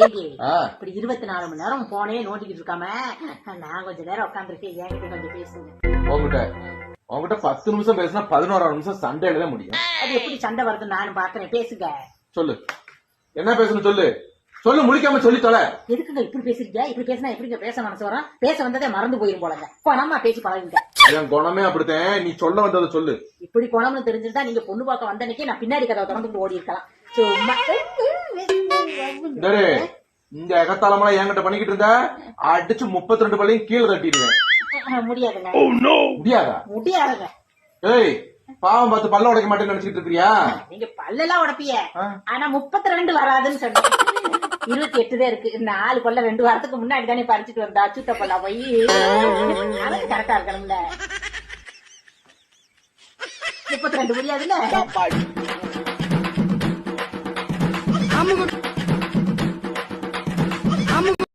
இப்படி இருபத்தி நாலு மணி நேரம் போனே நோண்டிக்கிட்டு இருக்காம நான் கொஞ்ச நேரம் உட்காந்துருக்கேன் என்கிட்ட கொஞ்சம் பேசுங்க உங்ககிட்ட உங்ககிட்ட பத்து நிமிஷம் பேசினா பதினோராறு நிமிஷம் சண்டையில தான் முடியும். அது எப்படி சண்டை வருதுன்னு நானும் பாக்குறேன் பேசுங்க. சொல்லு. என்ன பேசணும் சொல்லு? சொல்லு முடிக்காம சொல்லி தொலை. எதுக்குங்க இப்படி பேசுறீங்க இப்படி பேசினா எப்படிங்க பேச மனசு வரும்? பேச வந்ததே மறந்து போயிரும் போலங்க. பணமா பேசி பழகுங்க என் குணமே அப்படித்தேன். நீ சொல்ல வந்ததை சொல்லு. இப்படி குணம்னு தெரிஞ்சிருந்தா நீங்க பொண்ணு பார்க்க வந்த அன்னைக்கே நான் பின்னாடி கதவை திறந்துட்டு ஓடி இருக்கலாம். சும்மா. டேய், இந்த எகத்தாளமெல்லாம் என்கிட்ட பண்ணிக்கிட்டு இருந்தா அடிச்சு முப்பத்தி ரெண்டு பள்ளியும் கீழே தட்டிடுவேன். முடியாதுங்க. முடியாதா? முடியாதுங்க. ஏய் பாவம் பார்த்து பல்ல உடைக்க மாட்டேன்னு நினைச்சிட்டு இருக்கிறியா? நீங்க பல்லெல்லாம் உடப்பிய. ஆனா முப்பத்தி ரெண்டு வராதுன்னு சொன்னேன் இருபத்தி எட்டு தான் இருக்கு. இந்த நாலு பல்ல ரெண்டு வாரத்துக்கு முன்னாடி தானே பறிச்சுட்டு வந்தா அச்சுத்த பல்லா போய். அதுக்கு கரெக்டா இருக்கணும்ல முப்பத்தி ரெண்டு முடியாதுல்ல?